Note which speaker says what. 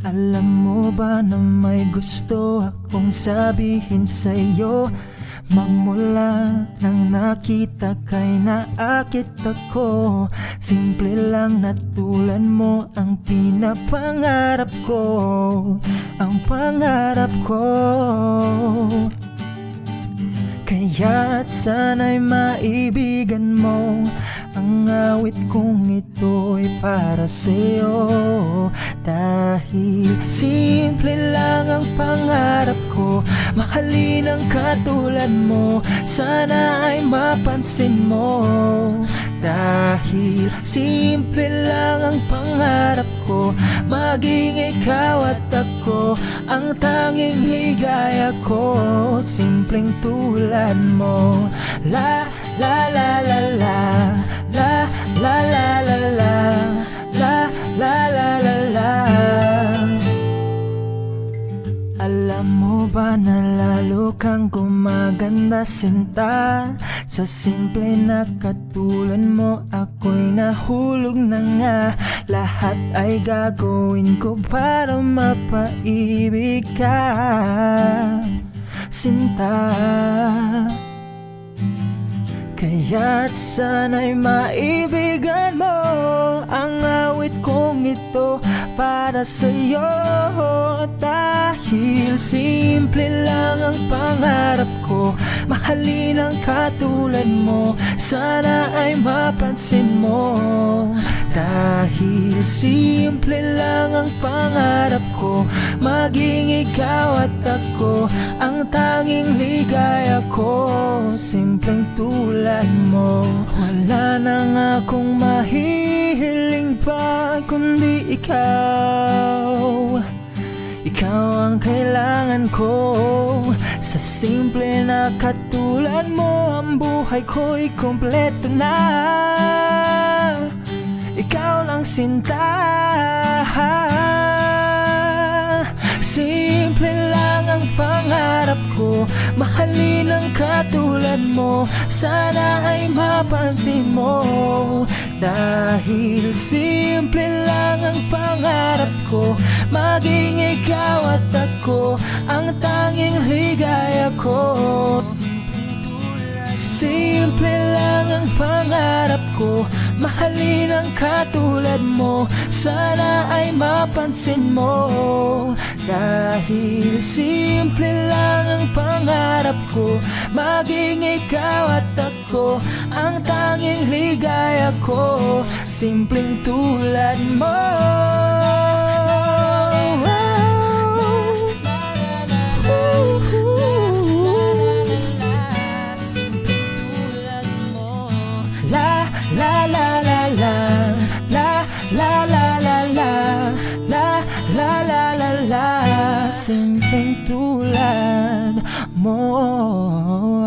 Speaker 1: ba na may gusto akong sabihin sa'yo? Magmula nang nakita kay naakit ako. Simple lang na tulad mo ang pinapangarap ko. Ang pangarap ko. Kaya't sana'y maibigan mo. Ang awit kong ito'y para sa'yo Dahil simple lang ang pangarap ko. Mahalin ang katulad mo Sana ay mapansin mo. Dahil simple lang ang pangarap ko Maging ikaw at ako Ang tanging ligaya ko. Simpleng tulad mo La la la la la kang gumaganda sinta. Sa simple na katulad mo ako'y nahulog na nga. Lahat ay gagawin ko para mapaibig ka. Sinta. Kaya't sana'y maibigan mo para sa'yo. Dahil simple lang ang pangarap ko. Mahalin ang katulad mo. Sana ay mapansin mo. Dahil simple lang ang pangarap ko. Maging ikaw at ako Ang tanging ligaya ko. Simpleng tulad mo. Wala na nga akong mahihiling pa Kundi ikaw. Ikaw ang kailangan ko. Sa simple na katulad mo Ang buhay ko'y kompleto na. Ikaw lang sinta Simple lang ang pangarap ko. Mahalin ang katulad mo. Sana ay mapansin mo Dahil simple lang ang pangarap ko Maging ikaw at ako Ang tanging ligaya ko. Simple lang ang pangarap ko Mahalin ang katulad mo Sana ay mapansin mo. Dahil simple lang ang pangarap ko. Maging ikaw at ako Ang tanging ligaya ko. Simpleng tulad mo. Simpleng tulad mo